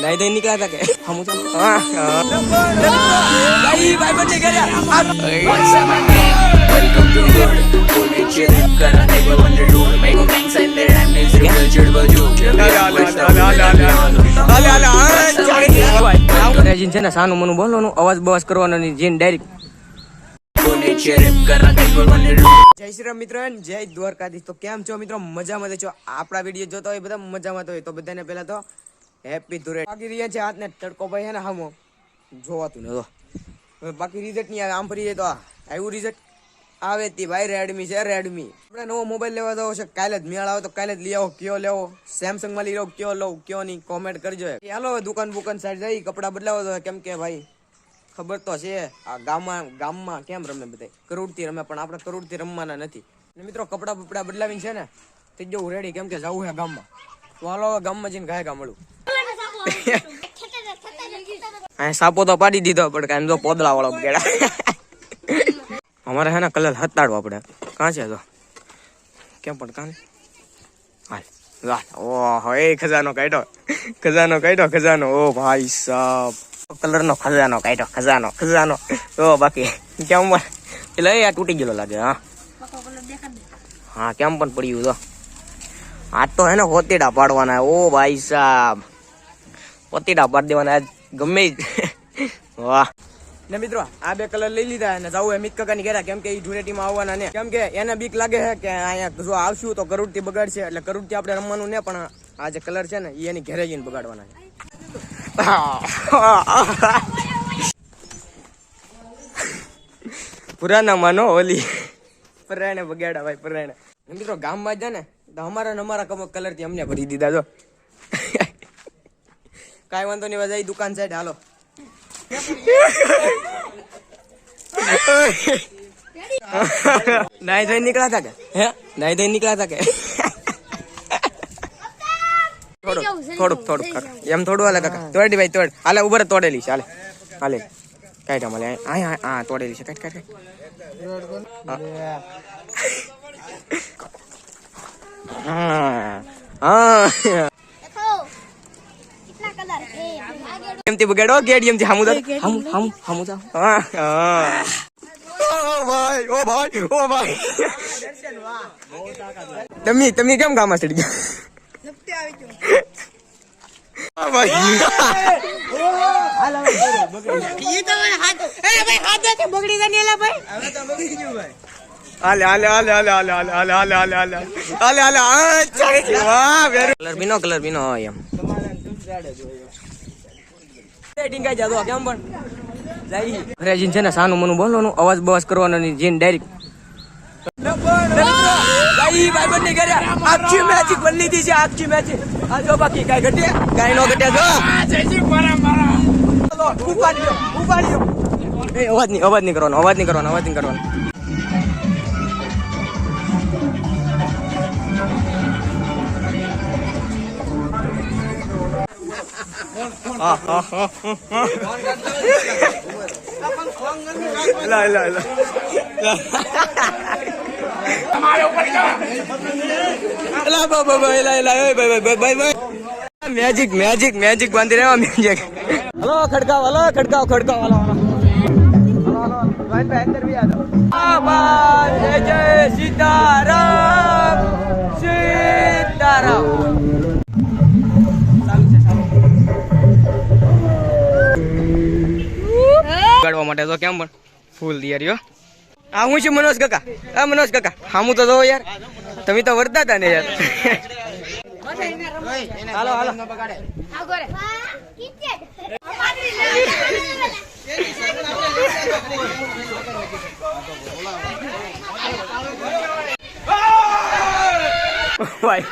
નહીં તો નીકળ્યા કે હમું ચાલો ભાઈ ભાઈ બચે કર્યા છે ને સાનું મનું બોલવાનું અવાજ બવાજ કરવાનો જીન ડાયરેક્ટ જય શ્રી મિત્રો જય દ્વારકાધીશ. તો કેમ છો મિત્રો? મજામાં છો? આપણા વીડિયો જોતા હોય બધા મજામાં હોય. તો બધાને પહેલા તો હેપી ધુરે બાકી રહ્યા છે હાથને તડકો ભાઈ હે ને હામો. જોવાતું ને બાકી રિઝલ્ટ નહીં આવે આમ ફરી જાય તો આવ્યું રિઝલ્ટ આવે તી ભાઈ રેડમી છે રેડમી આપણે નવો મોબાઈલ લેવા જવો છે. કાલે જ મેળ આવે તો કાલે જ લઈ આવો. કયો લેવો? સેમસંગમાં લઈ લો કયો લો કયો નહીં? કોમેન્ટ કરજો હાલો દુકાન બુકાન સાઈડ જઈ, કપડા બદલાવો તો કેમ કે ભાઈ ખબર તો છે. આ ગામમાં ગામમાં કેમ રમે બધા? કરોડથી રમે પણ આપણે કરોડથી રમવાના નથી. ને મિત્રો કપડા બપડા બદલાવીને છે ને થઈ જવું રેડી કેમ કે જવું છે ગામમાં. તો હાલો હવે ગામમાં જઈને ગાય મળું હા સાપો તો પાડી દીધો પણ કાંઈ તો પોદળા વાળો ગેડા અમારે હે ને કલર હતાડવો આપણે. કાં છે તો? કેમ પણ કાં હાલ વાહ ઓહો એ ખજાનો કાઢ્યો. ખજાનો કાઢ્યો ખજાનો. ઓ ભાઈ સાહેબ કલર નો ખજાનો કાઢ્યો ખજાનો ખજાનો. તો બાકી, કેમ એટલે આ તૂટી ગયેલો લાગે, હા. હા, કેમ પણ પડ્યું તો. આ તો હે ને હોતીડા પાડવાના, ઓ ભાઈ સાહેબ હોતીડા પાડી દેવાના, આજ ગમે વાહ. ને મિત્રો, આ બે કલર લઈ લીધા અને જાવું અમિત કાકાની ઘેરા, કેમ કે એ ધૂળેટીમાં આવવાના ને. કેમ કે એને બીક લાગે છે કે અહીંયા જો આવશું તો કરોડથી બગાડશે, એટલે કરોડથી આપણે રમવાનું ને, પણ આ જે કલર છે ને એની ઘેરે જઈને બગાડવાના છે. પુરાના માનો ઓલી. પરાણે બગાડા ભાઈ પરાણે. મિત્રો ગામમાં જ ને તો અમારા ને અમારા કમ કલરથી અમને ભરી દીધા જો. કાંઈ વાંધો નહીં બધા દુકાન સાઈડ હાલો. નાઈ ધોઈ નીકળ્યા હતા કે? હે? નાઈ ધોઈ નીકળ્યા હતા કે? થોડું થોડુંક થોડુંક કર એમ થોડું હાલે કાકા તોડી ભાઈ તોડ હાલે ઉભર તોડેલી છે હાલે હાલે કાઈ ટામ હાલે હા તોડેલી છે કાઈ કાઈ એમથી બગાડો ગેડ એમથી હામુ દા હમ ઓ ભાઈ તમે તમે કેમ ગામમાં ચડી ગયા લપટી આવી ગયો. બીનો કલર બીનો હોય એમ. કેમ પણ? જાય છે ને સાનું મનું બોલવાનું અવાજ બવાજ કરવાનો નહીં જેને ડાયરેક્ટ ભાઈ ભાઈ બંને કર્યા આખી મેચ બદલી દી છે આખી મેચ આ જો બાકી કાઈ ઘટે કાઈ નો ઘટે જો. ઉપાડી લો ઉપાડી લો એ અવાજ નહીં અવાજ નહીં કરવાનો અવાજ નહીં કરવાનો અવાજ નહીં કરવાનો. હા લા લા. ભાઈ ભાઈ ભાઈ ભાઈ મેજિક મેજિક મેજિક બાંધી રહ્યો મેજિક હલો ખડકાવ હલો ખડકાવ ખડકાવ હલો જય જય સીતારામ સીતારામ. ગાડવા માટે તો કેમ પણ? ફૂલ તૈયારીઓ હા, હું છું મનોજ કાકા. હા, મનોજ કાકા. હા, હું તો જો યાર. તમે તો વરતા હતા ને યાર. ભાઈ.